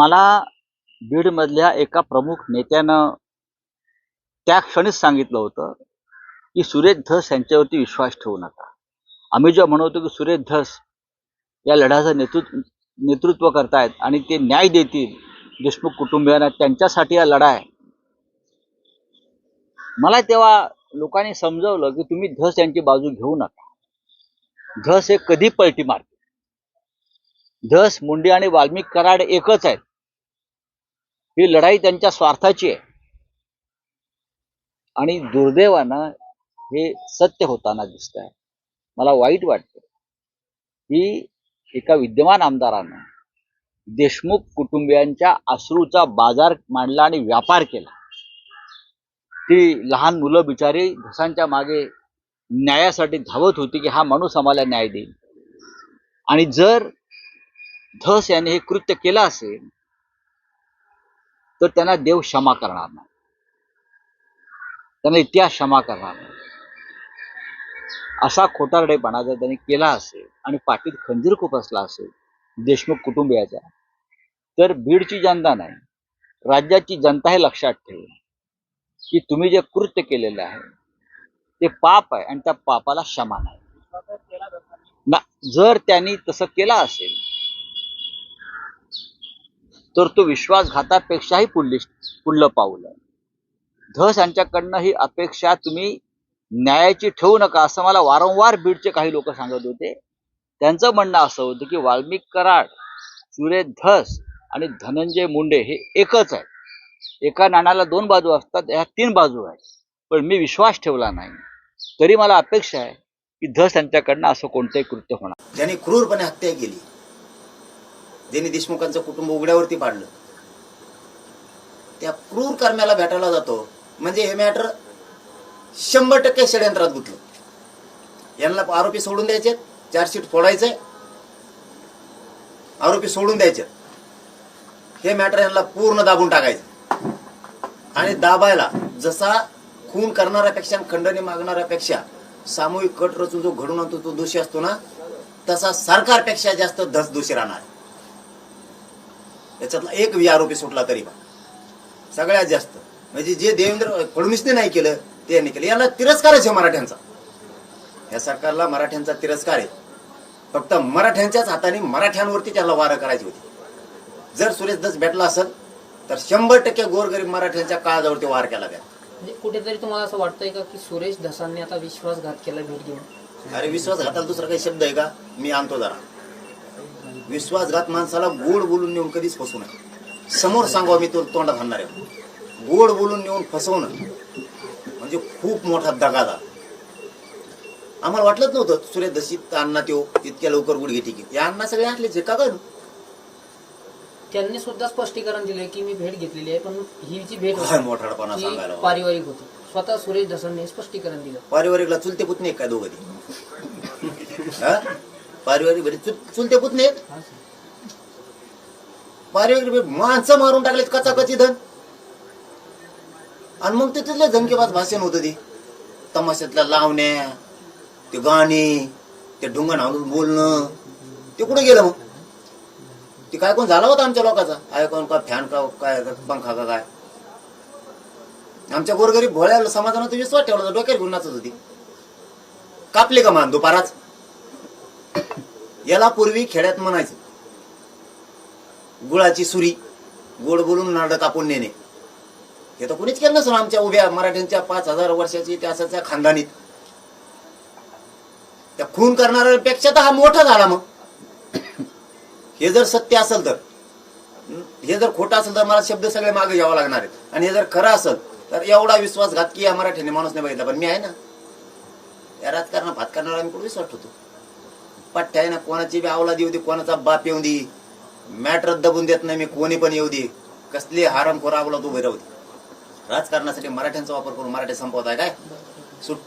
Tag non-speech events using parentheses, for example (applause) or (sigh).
मला बीडमधल्या एका प्रमुख नेत्यानं त्या क्षणीच सांगितलं होतं की सुरेश धस यांच्यावरती विश्वास ठेवू नका. आम्ही जेव्हा म्हणतो की सुरेश धस या लढ्याचं नेतृत्व नेतृत्व करतायत आणि ते न्याय देतील देशमुख कुटुंबियांना त्यांच्यासाठी हा लढा आहे. मला तेव्हा लोकांनी समजवलं की तुम्ही धस यांची बाजू घेऊ नका. धस हे कधी पलटी मारते धस मुंडे आणि वाल्मिक कराड एकच आहेत. ही लढाई त्यांच्या स्वार्थाची आहे. आणि दुर्दैवानं हे सत्य होताना दिसत आहे मला वाईट वाटतं की एका विद्यमान आमदारानं देशमुख कुटुंबियांच्या अश्रूचा बाजार मांडला आणि व्यापार केला. ती लहान मुलं बिचारी धसांच्या मागे न्यायासाठी धावत होती की हा माणूस आम्हाला न्याय देईल. आणि जर धस याने हे कृत्य केलं असेल तर त्यांना देव क्षमा करणार नाही. त्यांना इतिहास क्षमा करणार नाही. असा खोटारडेपणा जर त्यांनी केला असेल आणि पाठीत खंजीर खुपसला असेल देशमुख कुटुंबियाचा तर बीडची जनता नाही राज्याची जनता हे लक्षात ठेवेल की तुम्ही जे कृत्य केलेलं आहे ते पाप आहे आणि त्या पापाला क्षमा नाही. ना जर त्यांनी तसं केलं असेल तर तो विश्वासघातापेक्षाही पुल्लिश पुढलं पाऊल. आहे धस यांच्याकडनं ही अपेक्षा तुम्ही न्यायाची ठेवू नका असं मला वारंवार बीडचे काही लोक सांगत होते. त्यांचं म्हणणं असं होतं की वाल्मिक कराड सुरेश धस आणि धनंजय मुंडे हे एकच आहे एका नाण्याला दोन बाजू असतात ह्या तीन बाजू आहेत. पण मी विश्वास ठेवला नाही. तरी मला अपेक्षा आहे की धस यांच्याकडनं असं कोणतंही कृत्य होणार. ज्यांनी क्रूरपणे हत्या केली ज्यांनी देशमुखांचं कुटुंब उघड्यावरती पाडलं. त्या क्रूर कर्म्याला भेटायला जातो. म्हणजे हे मॅटर शंभर टक्के षडयंत्रात गुंतलं. यांना आरोपी सोडून द्यायचे चार्जशीट फोडायचंय आरोपी सोडून द्यायचे. हे मॅटर यांना पूर्ण दाबून टाकायचं. आणि दाबायला जसा खून करणाऱ्यापेक्षा खंडणी मागणाऱ्यापेक्षा सामूहिक कट रचून जो घडून आणतो तो दोषी असतो ना तसा सरकारपेक्षा जास्त धस दोषी राहणार. याच्यातला एक आरोपी सुटला तरी बा सगळ्यात जास्त. म्हणजे जे देवेंद्र फडणवीसने नाही केलं ते यांनी केलं. याला तिरस्कारच आहे मराठ्यांचा. या सरकारला मराठ्यांचा तिरस्कार आहे. फक्त मराठ्यांच्याच हाताने मराठ्यांवरती त्याला वारं करायची होती. जर सुरेश दस भेटला असेल तर शंभर टक्के गोरगरीब मराठ्यांच्या काळजावरती वार केला गेला म्हणजे कुठेतरी तुम्हाला असं वाटतंय का की सुरेश धसांनी आता विश्वासघात केला भेट घेऊन? अरे विश्वासघाताला दुसरा काही शब्द आहे का? मी आणतो जरा. विश्वासघात माणसाला गोड बोलून नेऊन कधीच फसवू नये समोर सांगावं मी तो तोंडात आणणार आहे. गोड बोलून नेऊन फसवणं म्हणजे खूप मोठा दगा झाला आम्हाला वाटलंच नव्हतं सुरेश दशीत अण्णा त्यो इतक्या लवकर गुडघे टिकी या अण्णा सगळे आणले का काय त्यांनी सुद्धा स्पष्टीकरण दिले की मी भेट घेतलेली आहे पण ही जी भेट काय होती मोठाडपणा ती सांगायला पारिवारिक होती. स्वतः सुरेश धसांनी स्पष्टीकरण दिलं. पारिवारिकला चुलते पुतणे काय दोघं ती? हा? (laughs) पारिवारिक भेट चुल- चुलते पुतणे आहेत पारिवारिक भेट माणसं मारून टाकलेत कचाकची धन. आणि मग ते तिथले धनकेबाज भाषण होतं ते. तमाशातल्या लावण्या ते गाणी ते ढुंगण हाणून बोलणं. ते कुठे गेलं मग? ते काय कोण झाला होता आमच्या लोकांचा? आय कोण का फॅन का काय का पंखा का काय? आमच्या गोरगरीब भोळ्या समाजानं तर विश्वास ठेवला होता. डोक्यात घेऊन नाचत होती. कापली का मान दुपाराच याला पूर्वी खेड्यात म्हणायचं. गुळाची सुरी गोड बोलून नारळ कापून नेणे. हे तर कुणीच केलं नसून आमच्या उभ्या मराठ्यांच्या पाच हजार वर्षाची त्या खानदानीत. त्या खून करणाऱ्यापेक्षा तर हा मोठा झाला मग. हे जर सत्य असेल तर हे जर खोटं असेल तर मला शब्द सगळे मागे घ्यावा लागणार आहेत. आणि हे जर खरं असेल तर एवढा विश्वासघात की या मराठीने माणूस नाही बघितला पण मी आहे ना. या राजकारणात भात करणारा आम्ही कुठे विश्वास ठेवतो? पट्ट्या आहे ना कोणाची बी अवलाद येऊ दे कोणाचा बाप येऊ दे. मॅटर दबून देत नाही मी कोणी पण येऊ दे. कसली हारामखोर अवलाद उभे राहू दे. राजकारणासाठी मराठ्यांचा वापर करून मराठी संपवत आहे काय? सुट्टी